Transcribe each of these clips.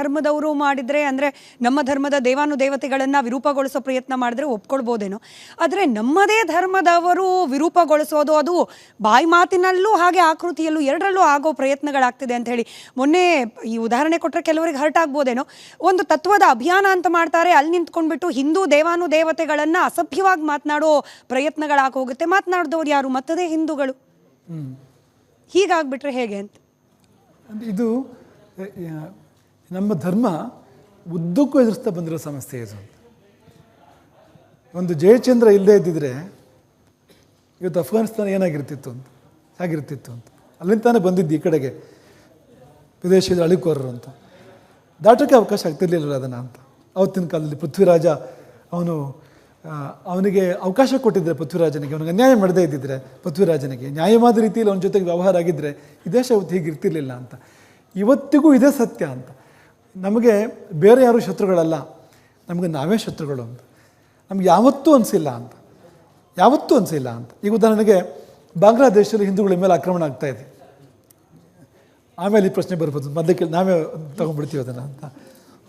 ಧರ್ಮದವರು ಮಾಡಿದರೆ ಅಂದರೆ ನಮ್ಮ ಧರ್ಮದ ದೇವಾನು ದೇವತೆಗಳನ್ನು ವಿರೂಪಗೊಳಿಸೋ ಪ್ರಯತ್ನ ಮಾಡಿದ್ರೆ ಒಪ್ಕೊಳ್ಬೋದೇನೋ. ಆದರೆ ನಮ್ಮದೇ ಧರ್ಮದವರು ವಿರೂಪಗೊಳಿಸೋದು ಅದು ಬಾಯಿ ಮಾತಿನಲ್ಲೂ ಹಾಗೆ ಆಕೃತಿಯಲ್ಲೂ ಎರಡರಲ್ಲೂ ಆಗೋ ಪ್ರಯತ್ನಗಳಾಗ್ತಿದೆ ಅಂತ ಹೇಳಿ. ಮೊನ್ನೆ ಈ ಉದಾಹರಣೆ ಕೊಟ್ಟರೆ ಕೆಲವರಿಗೆ ಹರ್ಟ್ ಆಗ್ಬೋದೇನೋ. ಒಂದು ತತ್ವದ ಅಭಿಯಾನ ಅಂತ ಮಾಡ್ತಾರೆ ಅಲ್ಲಿ ನಿಂತ್ಕೊಂಡ್ಬಿಟ್ಟು ಹಿಂದೂ ದೇವಾನು ದೇವತೆಗಳನ್ನು ಅಸಭ್ಯವಾಗಿ ಮಾತನಾಡೋ ಪ್ರಯತ್ನಗಳಾಗೋಗುತ್ತೆ ಮಾತನಾಡಿದವ್ರು ಯಾರು? ಮತ್ತದೇ ಹಿಂದೂಗಳು. ಹೀಗಾಗ್ಬಿಟ್ರೆ ಹೇಗೆ ಅಂತ? ಇದು ನಮ್ಮ ಧರ್ಮ ಉದ್ದಕ್ಕೂ ಎದುರಿಸ್ತಾ ಬಂದಿರೋ ಸಮಸ್ಯೆ ಇದು ಒಂದು ಜಯಚಂದ್ರ ಇಲ್ಲದೇ ಇದ್ದಿದ್ರೆ ಇವತ್ತು ಅಫ್ಘಾನಿಸ್ತಾನ ಏನಾಗಿರ್ತಿತ್ತು ಅಂತ ಹೇಗಿರ್ತಿತ್ತು ಅಂತ. ಅಲ್ಲಿಂದ ತಾನೇ ಬಂದಿದ್ದು ಈ ಕಡೆಗೆ ವಿದೇಶದ ಅಳಿಕೋರರು ಅಂತ. ದಾಟಕ್ಕೆ ಅವಕಾಶ ಆಗ್ತಿರ್ಲಿಲ್ಲ ಅದನ್ನು ಅಂತ. ಅವತ್ತಿನ ಕಾಲದಲ್ಲಿ ಪೃಥ್ವಿರಾಜ ಅವನು ಅವನಿಗೆ ಅವಕಾಶ ಕೊಟ್ಟಿದ್ದರೆ ಪೃಥ್ವಿರಾಜನಿಗೆ. ಅವನಿಗೆ ಅನ್ಯಾಯ ಮಾಡದೇ ಇದ್ದಿದ್ರೆ ಪೃಥ್ವಿರಾಜನಿಗೆ. ನ್ಯಾಯವಾದ ರೀತಿಯಲ್ಲಿ ಅವನ ಜೊತೆಗೆ ವ್ಯವಹಾರ ಆಗಿದ್ದರೆ ಈ ದೇಶ ಅವತ್ತು ಹೀಗೆ ಇರ್ತಿರ್ಲಿಲ್ಲ ಅಂತ. ಇವತ್ತಿಗೂ ಇದೇ ಸತ್ಯ ಅಂತ. ನಮಗೆ ಬೇರೆ ಯಾರು ಶತ್ರುಗಳಲ್ಲ, ನಮಗೆ ನಾವೇ ಶತ್ರುಗಳು ಅಂತ. ನಮ್ಗೆ ಯಾವತ್ತೂ ಅನಿಸಿಲ್ಲ ಅಂತ. ಯಾವತ್ತೂ ಅನಿಸಿಲ್ಲ ಅಂತ. ಈಗ ಉದಾಹರಣೆಗೆ ಬಾಂಗ್ಲಾದೇಶದಲ್ಲಿ ಹಿಂದೂಗಳ ಮೇಲೆ ಆಕ್ರಮಣ ಆಗ್ತಾ ಇದೆ. ಆಮೇಲೆ ಈ ಪ್ರಶ್ನೆ ಬರ್ಬೋದು. ಮಧ್ಯಕ್ಕೆ ನಾವೇ ತಗೊಂಡ್ಬಿಡ್ತೀವಿ ಅದನ್ನು ಅಂತ.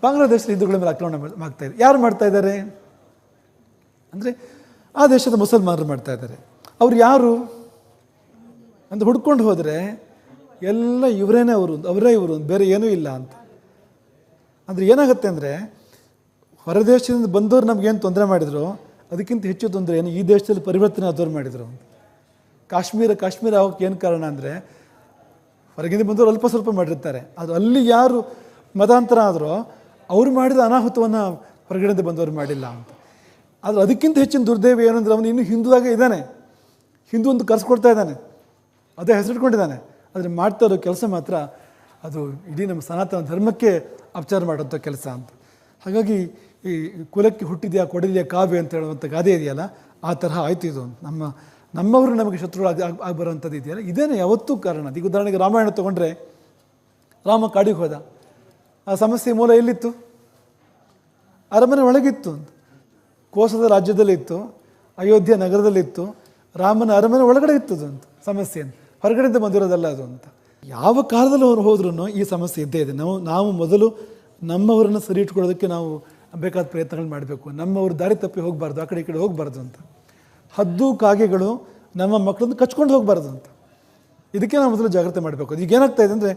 ಬಾಂಗ್ಲಾದೇಶದ ಹಿಂದೂಗಳ ಮೇಲೆ ಆಕ್ರಮಣ ಆಗ್ತಾ ಇದೆ. ಯಾರು ಮಾಡ್ತಾ ಇದ್ದಾರೆ? ಅಂದರೆ ಆ ದೇಶದ ಮುಸಲ್ಮಾನರು ಮಾಡ್ತಾ ಇದ್ದಾರೆ. ಅವ್ರು ಯಾರು? ಅಂತ ಹುಡ್ಕೊಂಡು ಹೋದರೆ ಎಲ್ಲ ಇವರೇನೇ ಅವರು, ಅವರೇ ಇವರು, ಬೇರೆ ಏನೂ ಇಲ್ಲ ಅಂತ. ಅಂದರೆ ಏನಾಗುತ್ತೆ ಅಂದರೆ, ಹೊರದೇಶದಿಂದ ಬಂದವರು ನಮಗೇನು ತೊಂದರೆ ಮಾಡಿದ್ರು, ಅದಕ್ಕಿಂತ ಹೆಚ್ಚು ತೊಂದರೆ ಏನು ಈ ದೇಶದಲ್ಲಿ ಪರಿವರ್ತನೆ ಆದವ್ರು ಮಾಡಿದರು. ಕಾಶ್ಮೀರ ಕಾಶ್ಮೀರ ಆಗೋಕ್ಕೆ ಏನು ಕಾರಣ ಅಂದರೆ, ಹೊರಗಿಂದ ಬಂದವರು ಅಲ್ಪ ಸ್ವಲ್ಪ ಮಾಡಿರ್ತಾರೆ. ಅದು ಅಲ್ಲಿ ಯಾರು ಮತಾಂತರ ಆದರೂ, ಅವ್ರು ಮಾಡಿದ ಅನಾಹುತವನ್ನು ಹೊರಗಡೆಯಿಂದ ಬಂದವರು ಮಾಡಿಲ್ಲ ಅಂತ. ಆದರೆ ಅದಕ್ಕಿಂತ ಹೆಚ್ಚಿನ ದುರ್ದೈವ ಏನಂದ್ರೆ ಅವನು ಇನ್ನೂ ಹಿಂದೂದಾಗ ಇದ್ದಾನೆ. ಹಿಂದೂ ಒಂದು ಕರೆಸ್ಕೊಡ್ತಾ ಇದ್ದಾನೆ. ಅದೇ ಹೆಸರಿಟ್ಕೊಂಡಿದ್ದಾನೆ. ಆದರೆ ಮಾಡ್ತಾ ಇರೋ ಕೆಲಸ ಮಾತ್ರ ಅದು ಇಡೀ ನಮ್ಮ ಸನಾತನ ಧರ್ಮಕ್ಕೆ ಅಪಚಾರ ಮಾಡುವಂಥ ಕೆಲಸ ಅಂತ. ಹಾಗಾಗಿ ಈ ಕುಲಕ್ಕೆ ಹುಟ್ಟಿದೆಯಾ ಕೊಡಿದೆಯಾ ಕಾವ್ಯ ಅಂತ ಹೇಳುವಂಥ ಗಾದೆ ಇದೆಯಲ್ಲ, ಆ ತರಹ ಆಯಿತು ಇದು ನಮ್ಮ, ನಮ್ಮವರು ನಮಗೆ ಶತ್ರುಗಳು ಆಗಿ ಆಗಿ ಬರುವಂಥದ್ದು ಇದೆಯಲ್ಲ ಇದೇನೇ ಯಾವತ್ತೂ ಕಾರಣ. ಈಗ ಉದಾಹರಣೆಗೆ ರಾಮಾಯಣ ತಗೊಂಡ್ರೆ ರಾಮ ಕಾಡಿಗೆ ಹೋದ. ಆ ಸಮಸ್ಯೆ ಮೂಲ ಎಲ್ಲಿತ್ತು? ಅರಮನೆ ಒಳಗಿತ್ತು ಕೋಸದ ರಾಜ್ಯದಲ್ಲಿತ್ತು, ಅಯೋಧ್ಯೆ ನಗರದಲ್ಲಿತ್ತು, ರಾಮನ ಅರಮನೆ ಒಳಗಡೆ ಇತ್ತು ಅದು ಅಂತ, ಸಮಸ್ಯೆ ಅಂತ. ಹೊರಗಡೆಯಿಂದ ಬಂದಿರೋದಲ್ಲ ಅದು ಅಂತ. ಯಾವ ಕಾಲದಲ್ಲಿ ಅವರು ಹೋದ್ರೂ ಈ ಸಮಸ್ಯೆ ಇದ್ದೇ ಇದೆ. ನಾವು ನಾವು ಮೊದಲು ನಮ್ಮವರನ್ನು ಸರಿ ಇಟ್ಕೊಳ್ಳೋದಕ್ಕೆ ನಾವು ಬೇಕಾದ ಪ್ರಯತ್ನಗಳು ಮಾಡಬೇಕು. ನಮ್ಮವರು ದಾರಿ ತಪ್ಪಿ ಹೋಗಬಾರ್ದು, ಆ ಕಡೆ ಈ ಕಡೆ ಹೋಗಬಾರ್ದು ಅಂತ. ಹದ್ದು ಕಾಗೆಗಳು ನಮ್ಮ ಮಕ್ಕಳನ್ನು ಕಚ್ಕೊಂಡು ಹೋಗಬಾರ್ದು ಅಂತ. ಇದಕ್ಕೆ ನಾವು ಮೊದಲು ಜಾಗ್ರತೆ ಮಾಡಬೇಕು. ಈಗ ಏನಾಗ್ತಾ ಇದೆ ಅಂದರೆ